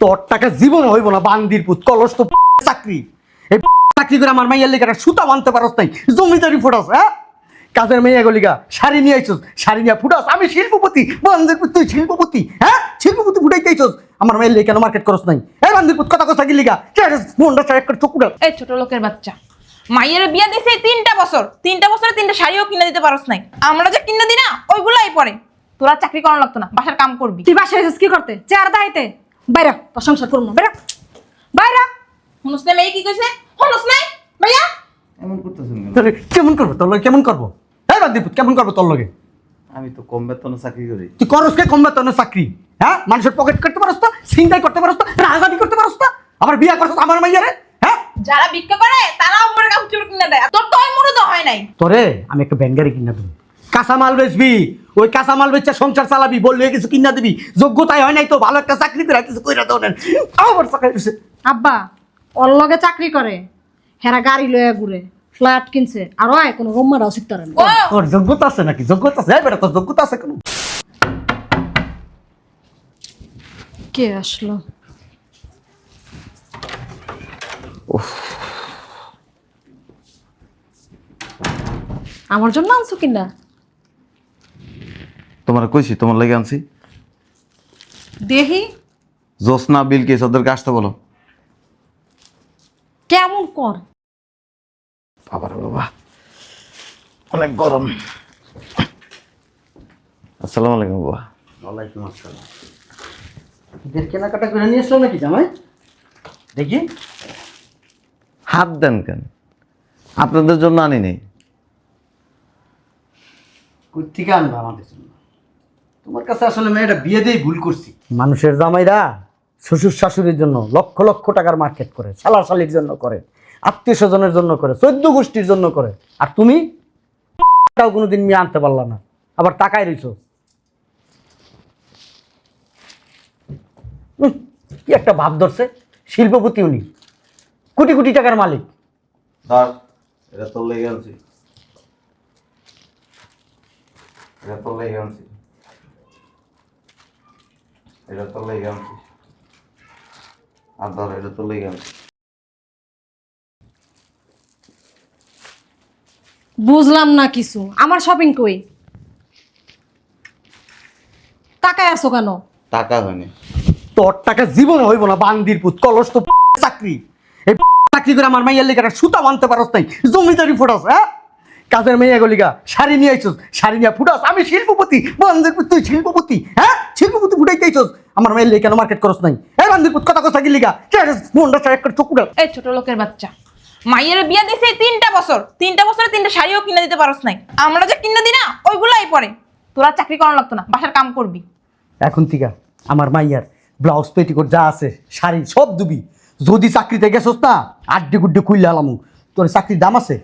তোর টাকা জীবন হইব না বান্দির পুত কলস তো চাকরি। এই চাকরি করে আমার মাইয়ার লেগে একটা সুতা বানতে পারস নাই জমিদারি ফুটাস হ্যাঁ? কাজের মেয়ে গলিগা শাড়ি নিয়ে আইছস শাড়ি নিয়ে ফুটাস আমি শিল্পপতি বান্দির পুত তুই শিল্পপতি হ্যাঁ? শিল্পপতি ফুটাইতে আইছস আমার মাইয়ার লেগে কেন মার্কেট করস নাই? এই বান্দির পুত কথা কথা গিলিগা মনটা চাই একটা চকুটা এই ছোট লোকের বাচ্চা মাইয়ের বিয়া দিছে তিনটা বছর তিনটা বছরে তিনটা শাড়িও কিনে দিতে পারস নাই। আমরা যে কিনে দিই না ওইগুলাই পরে। তোরা চাকরি করানো লাগতো না বাসার কাম করবি। তুই বাসায় কি করতে? চেয়ার দাইতে? বাইরা তোর সংসার করব না বাইরা। বাইরা হুনুস না মেয়ে কি কইছে? হুনুস নাই ভাইয়া। এমন করতেছেন কেন? কেমন করব? তোর লগে কেমন করব? বান্দির পুত কেমন করব তোর লগে? আমি তো কম বেতনে চাকরি করি। তুই করস কে কম বেতনের চাকরি? হ্যাঁ? মানুষের পকেট করতে পারস তো চিন্তাই করতে পারস তো রাজধানী করতে পারস তো আবার বিয়া করছ আমার মাইয়ারে হ্যাঁ? যারা ভিক্ষা করে তারাও মোরে কাপড় চোপড় কিনে দেয়। তোর তো ওই মুরুদ হয় নাই। তোরে আমি একটা ব্যাঙ্গারি কিনা দেবো। কাঁচামাল বেচবি ওই কাঁচামাল বেচে সংসার চালাবি বললে কিছু কিনা দিবি। যোগ্যতাই হয় নাই তো ভালো একটা চাকরি করে কিছু কইরা দাও না আবার চাকরি করছে আব্বা ওর লগে চাকরি করে হেরা গাড়ি লয়ে ঘুরে ফ্ল্যাট কিনছে আর ওই কোনো রুম মারা উচিত তার ও! যোগ্যতা আছে নাকি? যোগ্যতা আছে? বেটা তোর যোগ্যতা আছে কেন? কে আসলো? আমার জন্য আনছো কিনা? তোমার কইছি তোমার লেগে আনছি। দেহি? জোসনা বিলকিস ওদেরকে আসতে বলো। কেমন কর? বাবার বাবা অনেক গরম। আসসালামু আলাইকুম বাবা। ওয়ালাইকুম আসসালাম। ঈদের কেনাকাটা করে নিয়ে আসলো নাকি জামাই? দেখি। হাত দেন কেন? আপনাদের জন্য আনি নেই। কই থেকে আনবা আমাদের জন্য? তোমার কাছে আসলে মেয়েটা বিয়ে দিয়ে ভুল করছি। মানুষের জামাইরা শ্বশুর শাশুড়ির জন্য লক্ষ লক্ষ টাকার মার্কেট করে শালা শালির জন্য করে আত্মীয় স্বজনের জন্য করে চোদ্দ গোষ্ঠীর জন্য করে। আর তুমি? টাও কোনোদিন মেয়ে আনতে পারলা না। আবার টাকায় রইছো। কি একটা ভাব ধরছে। শিল্পপতি উনি। কোটি কোটি টাকার মালিক। ধর এটা তোর লেগে আনছি। এটা তোর লেগে আনছি। এটা তোর লেগে আনছি আর ধর এটা তোর লেগে আনছি বুঝলাম না কিছু। আমার শপিং কই? টাকায় আছো কেন? টাকা হয়নি। তোর টাকা জীবন হইব না বান্দির পুত কলস তো চাকরি। এই চাকরি করে আমার মাইয়ার লেগে একটা সুতা মানতে পারস নাই জমিদারি ফুটাস হ্যাঁ? কাজের মেয়ে গলিগা শাড়ি নিয়ে আইছস শাড়ি নিয়ে ফুটাস। আমি শিল্পপতি বান্দির পুত তুই শিল্পপতি হ্যাঁ? শিল্পপতি ফুটাইতে আইছস। আমার মেয়ের লেগে কেন মার্কেট করস নাই? এই বান্দির পুত কথা কথা গিলিগা মনটা চাই একটা চকুটা এই ছোট লোকের বাচ্চা মাইয়ের বিয়া দিছে তিনটা বছর। তিনটা বছরে তিনটা শাড়িও কিনে দিতে পারস নাই। আমরা যে কিনে দিই না ওইগুলাই পরে। তোরা চাকরি করানো লাগতো না বাসার কাম করবি। এখন থেকে আমার মাইয়ার ব্লাউজ পেটিকোট যা আছে শাড়ি সব দুবি। যদি চাকরিতে গেছস না আড্ডি গুড্ডি খুললে আলামু। তোর চাকরির দাম আছে?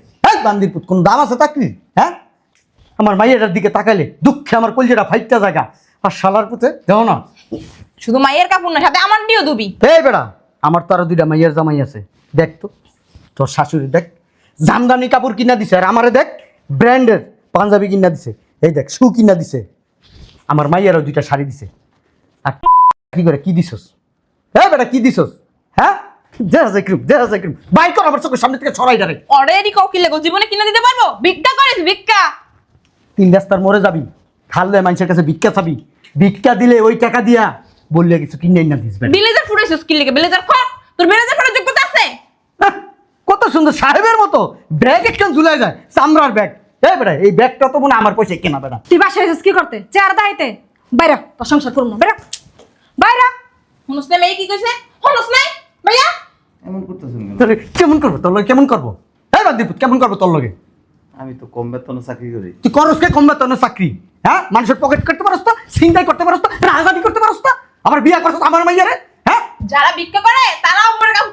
বান্দির পুত কোনো দাম আছে চাকরির? হ্যাঁ? আমার মাইয়াটার দিকে তাকাইলে দুঃখে আমার কলজেটা ফাইটটা জায়গা আর শালার পুতে দেও না। শুধু মাইয়ের কাপড় না সাথে আমার দিও দুবি। এই বেড়া আমার তো আরও দুইটা মাইয়ার জামাই আছে। দেখ তো তোর শাশুড়ি দেখ। জামদানি কাপড় কিনা দিছে আর আমারে দেখ ব্র্যান্ডের পাঞ্জাবি কিনা দিছে। এই দেখ শু কিনা দিছে। আমার মাইয়ারও দুইটা শাড়ি দিছে। আর কি করে কি দিছস? হ্যাঁ বেটা কি দিছস? হ্যাঁ? দেখা যায় ক্রিম দেখা যায় ক্রিম বাই কর আমার চোখের সামনে থেকে ছড়াই ডারে অলরেডি কাউ কিনলে জীবনে কিনে দিতে পারব? ভিক্ষা করিস ভিক্ষা। তিন রাস্তার মোড়ে যাবি খাললে মানুষের কাছে ভিক্ষা চাবি। ভিক্ষা দিলে ওই টাকা দিয়া বললে কিছু কিনে না দিস ব্লেজার ফুটাইছিস কি লিখে ব্লেজার খর তোর ব্লেজার পরার যোগ্যতা আছে? কত সুন্দর সাহেবের মতো। ব্যাগ একখান ঝুলে যায় চামড়ার ব্যাগ। এই বেটা এই ব্যাগটা তো মনে আমার পয়সা কেনা বেটা। তুই বাসায় এসেছিস কি করতে? চেয়ার দাইতে বাইরা তোর সংসার করব না। বাইরা হুনুস কি কইছে? হুনুস নাই? ভাইয়া? এমন করতেছেন কেন? তাহলে কেমন করব? তোর লগে কেমন করব? হ্যাঁ বাদ কেমন করব তোর লগে? আমি তো কম বেতনে চাকরি করি। তুই করস কে কম চাকরি? হ্যাঁ? মানুষের পকেট করতে পারস তো চিন্তাই করতে পারস তো করতে পারস তো আবার বিয়া করছ আমার মাইয়ারে হ্যাঁ? যারা ভিক্ষা করে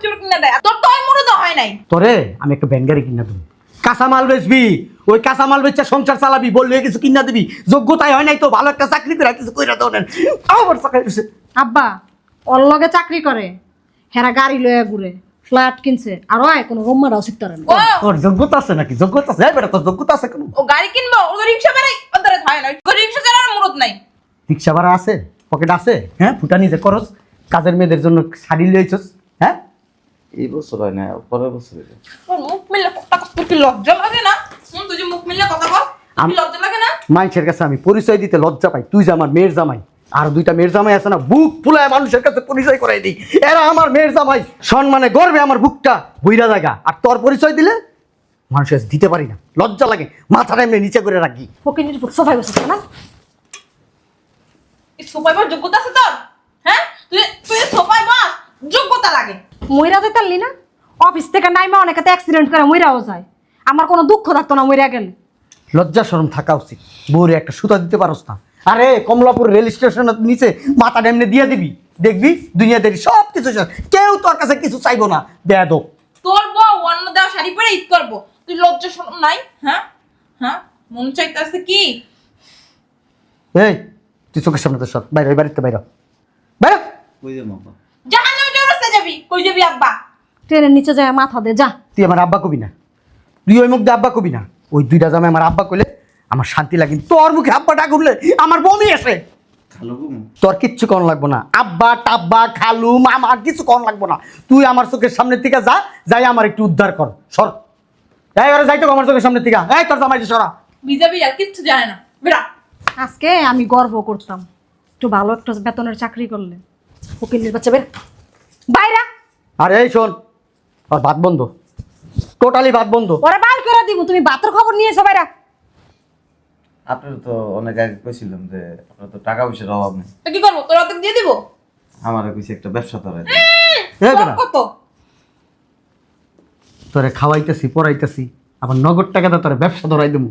চোপড় কিনে দেয়। তোর তো ওই মুরুদ হয় নাই। তোরে আমি একটা ব্যাঙ্গারি কিনা দেবো। কাঁচামাল বেচবি ওই কাঁচামাল বেচে সংসার চালাবি বললে কিছু কিনা দিবি। যোগ্যতাই হয় নাই তো ভালো একটা চাকরি করে কিছু কইরা আবার চাকরি আব্বা ওর লগে চাকরি করে। হেরা গাড়ি লয়ে ঘুরে ফ্ল্যাট কিনছে। আর ওই কোনো রুম মারা উচিত তার ও! যোগ্যতা আছে নাকি? যোগ্যতা আছে? এই বেটা তোর যোগ্যতা আছে কেন? ও গাড়ি কিনবো? ও তো রিক্সা বেড়াই ওদের হয় না। ও রিক্সা চালানোর মুরুদ নাই। রিক্সা ভাড়া আছে? পকেট আছে? হ্যাঁ? ফুটানি যে করস কাজের মেয়েদের জন্য শাড়ি লইছস? হ্যাঁ? এই বছর হয় না পরের বছর। তোর মুখ মিললে কথা কস তোর কি লজ্জা লাগে না? তুই যে মুখ মিললে কথা আম- লজ্জা লাগে না? মানুষের কাছে আমি পরিচয় দিতে লজ্জা পাই। তুই যে আমার মেয়ের জামাই। আর দুইটা মেয়ের জামাই আছে না বুক ফুলায় মানুষের কাছে পরিচয় করাই দিই। এরা আমার মেয়ের জামাই সম্মানে গর্বে আমার বুকটা বইরা জায়গা। আর তোর পরিচয় দিলে মানুষের কাছে দিতে পারি না লজ্জা লাগে মাথাটা এমনি নিচে করে রাখি ফকিনির উপর সোফায় বসেছ না। এই সোফায় বস যোগ্যতা আছে তোর? হ্যাঁ? তুই তুই সোফায় বস যোগ্যতা লাগে। মইরা যেতে পারলি না? অফিস থেকে নাইমা অনেকে অ্যাক্সিডেন্ট করে মইরাও যায়। আমার কোনো দুঃখ থাকতো না মইরা গেলে। লজ্জা শরম থাকা উচিত। বউরে একটা সুতা দিতে পারোস না। আরে কমলাপুর রেল স্টেশনের নিচে মাথা এমনি দিয়ে দিবি। দেখবি দুনিয়াদারি সব কিছু কেউ তোর কাছে কিছু চাইব না। দেয়া দো তোর বউ অন্য দেওয়া শাড়ি পরে ঈদ করব। তুই লজ্জা শরম নাই হ্যাঁ? হ্যাঁ? মন চাইতেছে কি? এই তুই চোখের সামনে তো সব বাইরে বাড়িতে বাইরে। বাইরে। কই যাব আব্বা? জাহান্নামে চৌরাস্তা যাবি কই যাবি আব্বা? ট্রেনের নিচে যায় মাথা দে যা। তুই আমার আব্বা কবি না। তুই ওই মুখ দিয়ে আব্বা কবি না। ওই দুইটা জামে আমার আব্বা কইলে আমার শান্তি লাগে তোর মুখে আব্বা ডাক উঠলে আমার বমি আসে। তোর কিচ্ছু কন লাগবো না। আব্বা টাব্বা খালু মামা কিছু কন লাগবো না। তুই আমার চোখের সামনে থেকে যা যাই আমার একটু উদ্ধার কর। সর। এই এবারে যাই তো আমার চোখের সামনে থেকে এই তোর জামাই সরা। বিজাবি আর কিচ্ছু জানে না। বেরা আজকে আমি গর্ব করতাম। একটু ভালো একটা বেতনের চাকরি করলে। ফকিনির বাচ্চা বের। বাইরা আর এই শোন। আর ভাত বন্ধ। টোটালি ভাত বন্ধ। ওরা বাইর করে দিব। তুমি বাতের খবর নিয়েছো বাইরা। আপনার তো অনেক আগে কইছিলাম যে আপনার তো টাকা পয়সার অভাব নেই। তো কি করব? তোর অর্ধেক দিয়ে দিব? আমার কইছে একটা ব্যবসা ধরে এই তোর বেটা, কত? তোরে খাওয়াইতেছি পড়াইতেছি আবার নগদ টাকাতে তোরে ব্যবসা ধরাই দেবো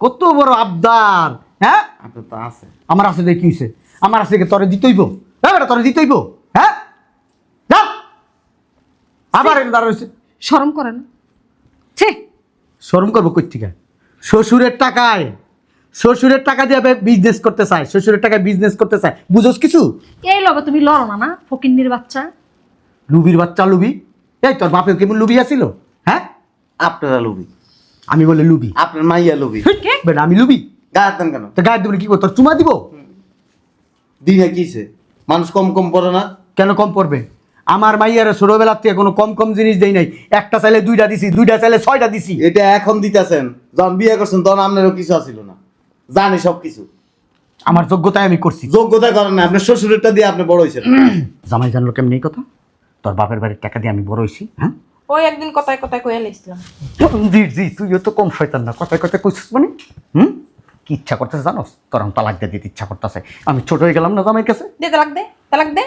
কত বড় আবদার হ্যাঁ? আপনার তো আছে। আমার আছে দেখি হইছে। আমার আছে দেখে তোরে দিতেইব হ্যাঁ বেটা তোরে দিতেইব হ্যাঁ? যা। আবার শরম করে না। ছি। শরম করব কই থেকে? শ্বশুরের টাকায়। শ্বশুরের টাকা দিয়ে বিজনেস করতে চায় শ্বশুরের টাকায় বিজনেস করতে চায়। বুঝোস কিছু? এই লগে তুমি লড়ো না না? ফকিন্নির বাচ্চা? লুবির বাচ্চা লুবি? এই তোর বাপে কেমন লুবি আছিল? হ্যাঁ? আপনারা লুবি। আমি বলে লুবি। আপনার মাইয়া লুবি। কে? বেটা আমি লুবি। গায়ের দেন কেন? তো গায়ের দেবো কি করতো চুমা দিব? দিনে কিছে মানুষ কম কম পড়ে না? কেন কম পড়বে? আমার মাইয়ারা ছোটবেলার থেকে কোনো কম কম জিনিস দেই নাই। একটা চাইলে দুইটা দিছি দুইটা চাইলে ছয়টা দিছি। এটা এখন দিতেছেন। যখন বিয়ে করছেন তখন আপনারও কিছু আসিল না। জানি সব কিছু আমার যোগ্যতায় আমি করছি। যোগ্যতা করেন না আপনার শ্বশুরেরটা দিয়ে আপনি বড় হয়েছেন। জামাই জানলো কেমনি এই কথা? তোর বাপের বাড়ির টাকা দিয়ে আমি বড় হয়েছি হ্যাঁ? ওই একদিন কথায় কথায় কয়ে লাইছিলাম জি জি তুইও তো কম শয়তান না কথায় কথায় কইছিস মানে? হুম? কি ইচ্ছা করতেছে জানোস? তোর আমি তালাক দিয়ে দিতে ইচ্ছা করতেছে। আমি ছোট হয়ে গেলাম না জামাইয়ের কাছে? দে তালাক দে তালাক দে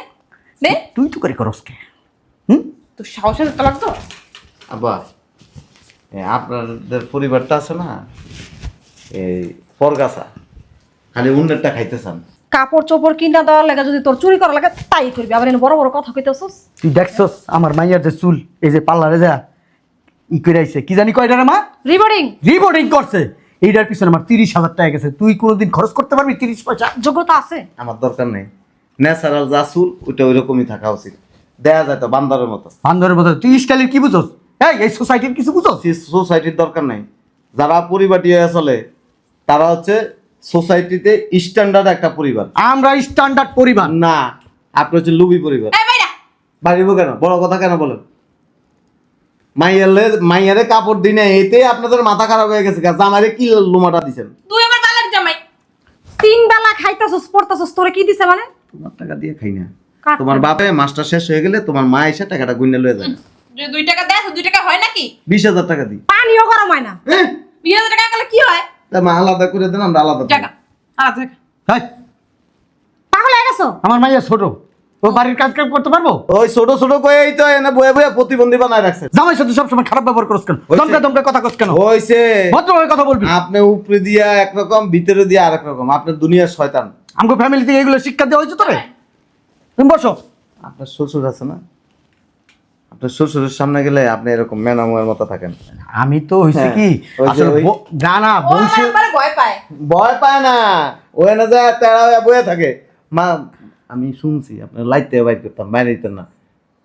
দে। তুই তো করে করস কে? হুম? তোর সাহসের তালাক তো। আব্বা এ, আপনাদের পরিবারটা আছে না? এই পরগাছা। খালি উন্নেরটা খাইতে চান কাপড় চোপড় কিনা দেওয়ার লাগে যদি তোর চুরি করা লাগে তাই করবি। আবার এনে বড় বড় কথা কইতেছস? তুই দেখছস আমার মাইয়ার যে চুল এই যে পার্লারে যা ই করে কি জানি কয়টা রে মা? রিবোর্ডিং রিবোর্ডিং করছে। এইটার পিছনে আমার তিরিশ হাজার টাকা গেছে। তুই কোনোদিন খরচ করতে পারবি তিরিশ পয়সা? যোগ্যতা আছে? আমার দরকার নেই। ন্যাচারাল যা চুল ওইটা ওই রকমই থাকা উচিত। দেয়া যায় তো বান্দারের মতো। বান্ধবের মতো। তুই স্টাইলের কি বুঝোস এই এই সোসাইটির কিছু বুঝোস সোসাইটির দরকার নেই। যারা পরিপাটি হয়ে চলে তারা হচ্ছে সোসাইটিতে স্ট্যান্ডার্ড একটা পরিবার। আমরা স্ট্যান্ডার্ড পরিবার। না আপনি হচ্ছে লুবি পরিবার। বাড়িব কেন? বড় কথা কেন বলেন? মাইয়ালে মাইয়ারে কাপড় দিনে এতে আপনাদের মাথা খারাপ হয়ে গেছে জামাইরে কি লুমাটা দিছেন? তুই আমার বালার জামাই। তিন বেলা খাইতাছস পড়তাছস তোরে কি দিছে মানে? তোমার টাকা দিয়ে খাই না। তোমার বাপে মাস্টার শেষ হয়ে গেলে তোমার মা এসে টাকাটা গুইনে লয়ে যায়। যদি দুই টাকা দেয় দুই টাকা হয় নাকি? বিশ হাজার টাকা দিই। পানিও গরম হয় না। হ্যাঁ বিশ হাজার টাকা গেলে কি হয়? তা মা আলাদা করে দেন আমরা আলাদা টাকা আলাদা টাকা হাই। পাগল হয়ে গেছো? আমার মাইয়া ছোট। ও বাড়ির কাজ কাম করতে পারব? ওই ছোট ছোট কয়েই তো এনে বয়ে বয়ে প্রতিবন্ধী বানায় রাখছে। জামাই সাথে সবসময় খারাপ ব্যবহার করস কেন। দমকে দমকে কথা কস কেন? হইছে। ভদ্রভাবে কথা বলবি। আপনি উপরে দিয়া একরকম ভিতরে দিয়া আরেক রকম। আপনার দুনিয়ার শয়তান। আমাকে ফ্যামিলি থেকে এগুলো শিক্ষা দেওয়া হয়েছে তোরে? তুমি বসো। আপনার শ্বশুর আছে না? আপনার শ্বশুরের সামনে গেলে আপনি এরকম মেনামের মতো থাকেন। আমি তো হয়েছে হ্যাঁ, কি? আসলে ওই- ব- গানা ও বংশ আমার একবারে ভয় পায়। ভয় পায় না। ওই না যায় তেরা হয়ে বয়ে থাকে। মা আমি শুনছি আপনার লাইতে বাইর করতাম বাইরে দিতেন না।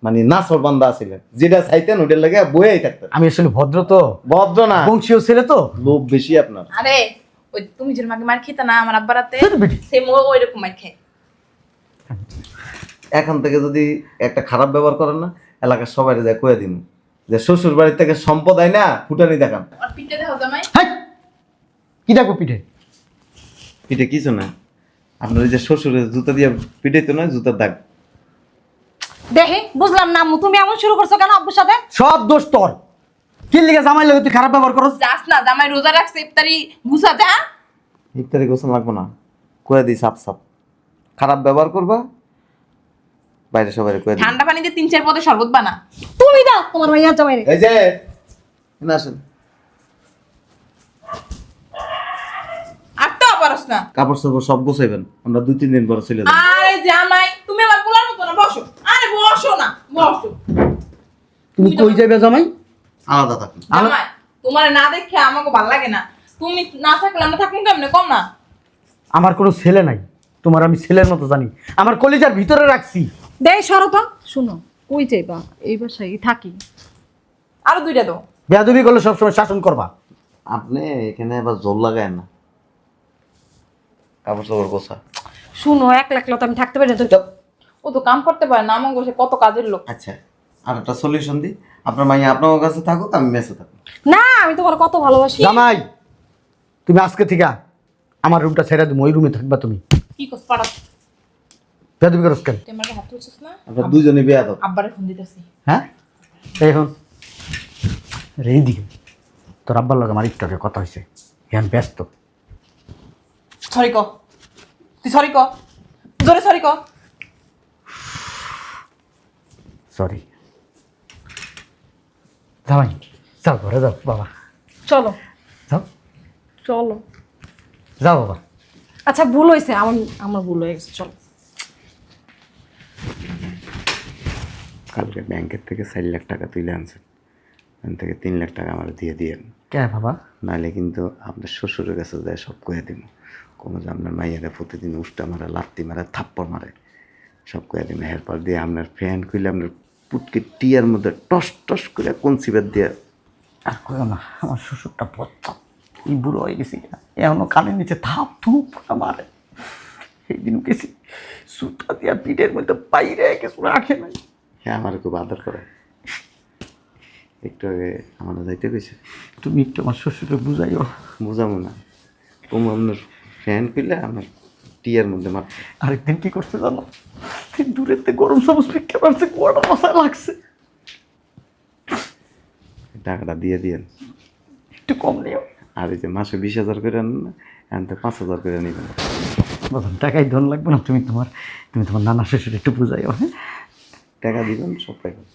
মানে নাসর বান্দা ছিলেন যেটা চাইতেন ওটার লাগে বয়েই থাকতেন। আমি আসলে ভদ্র তো। ভদ্র না। বংশীয় ছেলে তো। লোভ বেশি আপনার। আরে ওই তুমি যে মাকে মার খেতে না আমার আব্বার হাতে ধুর বেটি। সে ওই রকম মার খায়। এখন থেকে যদি একটা খারাপ ব্যবহার করেন না এলাকার সবাই যায় কয়ে দিন যে শ্বশুর বাড়ি থেকে সম্পদ আয় না ফুটানি দেখান। আর পিঠে দেখো জামাই। হাই! কি দেখো পিঠে? পিঠে কিছু না। আপনার ওই যে শ্বশুরের জুতা দিয়ে পিঠে তো নয় জুতার দাগ। দেখি বুঝলাম না তুমি এমন শুরু করছ কেন আব্বুর সাথে? সব দোষ তোর। কি লিগে জামাই লাগে তুই খারাপ ব্যবহার করস? যাস না জামাই রোজা রাখছে ইফতারি গুছা যা ইফতারি গোসল লাগবো না। কয়ে দিই সাপ সাপ। খারাপ ব্যবহার করবা বাইরে সবাই কয়ে দিই। ঠান্ডা পানিতে তিন চার পদে শরবত বানা। তুমি দাও তোমার ভাইয়া এই যে এখানে আসেন। আর তো পারস না। কাপড় সব গোছাইবেন আমরা দুই তিন দিন পরে চলে যাব। আরে জামাই তুমি আমার পোলার মতো না বসো। আরে বসো না বসো। তুমি কই যাবে জামাই? আলাদা থাকুন জামাই তোমার না দেখে আমাকে ভালো লাগে না। তুমি না থাকলে আমরা থাকুন কেমনে কম না। আমার কোনো ছেলে নাই তোমার আমি ছেলের মতো জানি। আমার কলিজার ভিতরে রাখছি। দেই সরো তো শুনো কই যাইবা এই বাসায় থাকি। আরও দুইটা দাও। বেয়াদবি করলে সবসময় শাসন করবা। আপনি এখানে আবার জোর লাগায় না। কাপড় সাপড় গোছা। শুনো এক লাখ তো আমি থাকতে পারি না তো ও তো কাম করতে পারে না বসে কত কাজের লোক। আচ্ছা আর একটা সলিউশন দিই আপনার মাইয়া আপনার কাছে থাকুক আমি মেসে থাকুক। না আমি তোমার কত ভালোবাসি। জামাই তুমি আজকে থেকে আমার রুমটা ছেড়ে তুমি ওই রুমে থাকবা তুমি। কি করছ পাড়া বেয়াদবি করস কেন? তুই আমাকে হাত তুলছিস না? আপনার দুজনে বিয়া দাও আব্বারে ফোন দিতেছি। হ্যাঁ? এই হন দিকে তোর আব্বার লগে আমার একটু আগে কথা হয়েছে ব্যস্ত। সরি ক। তুই সরি ক। জোরে সরি ক। সরি। জামাই যাও ঘরে যাও বাবা। চলো। যাও। চলো। যাও বাবা। আচ্ছা ভুল হয়েছে আমার আমার ভুল হয়ে গেছে। চলো। কালকে ব্যাংকের থেকে চার লাখ টাকা তুলে আনছেন। ওখান থেকে তিন লাখ টাকা আমার দিয়ে দিয়েন। কে বাবা? নাহলে কিন্তু আপনার শ্বশুরের কাছে যায় সব কয়ে দিব কোনো যে আপনার মাইয়ারা প্রতিদিন উষ্টা মারে লাত্তি মারে থাপ্পড় মারে সব কয়ে দিব এরপর দিয়ে আপনার ফ্যান খুলে আপনার পুটকে টিয়ার মধ্যে টস টস করে কোন সিবার দিয়ে আর কইও না আমার শ্বশুরটা বচ্চা। এই বুড়ো হয়ে গেছি এখনও কানের নিচে থাপ থুপ মারে। সেই দিন গেছি সুতা দিয়া পিঠের মধ্যে বাইরে কিছু রাখে নাই। হ্যাঁ আমার খুব আদর করে। একটু আগে আমার যাইতে গেছে তুমি একটু আমার শ্বশুরকে বুঝাইও। বুঝাবো না। কম আপনার ফ্যান পেলে আমার টিয়ার মধ্যে মার আরেকদিন কি করছে জানো? দূরের থেকে গরম সবুজ পিঠে পারছে কুয়াটা মশা লাগছে। টাকাটা দিয়ে দিয়েন। একটু কম নিও। আর এই যে মাসে বিশ হাজার করে আনেন না এখন তো পাঁচ হাজার করে নেবেন। টাকাই ধন লাগবে না। তুমি তোমার তুমি তোমার নানা শ্বশুর একটু বুঝাইও হ্যাঁ? টাকা দিবেন সব পাইবেন।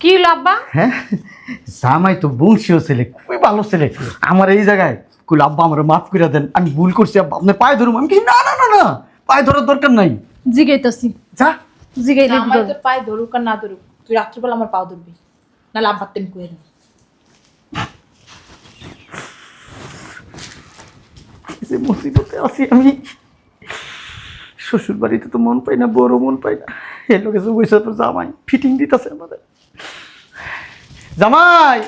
কি হলো আব্বা? হ্যাঁ? জামাই তো বংশীয় ছেলে খুবই ভালো ছেলে। আমার এই জায়গায় কুল আব্বা আমার মাফ করে দেন আমি ভুল করছি আব্বা আপনার পায়ে ধরুম। আমি কি না না না না পায়ে ধরার দরকার নাই। জিগাইতাছি। যা। জিগাই আমার তোর। পায়ে ধরুক আর না ধরুক তুই রাত্রিবেলা আমার পাও ধরবি নাহলে আব্বার তেম কুয়ে দেবো। মুসিবতে আছি আমি। শ্বশুর বাড়িতে তো মন পাই না বড় মন পাই না। এর লোকে তো জামাই ফিটিং দিতেছে আমাদের। জামাই!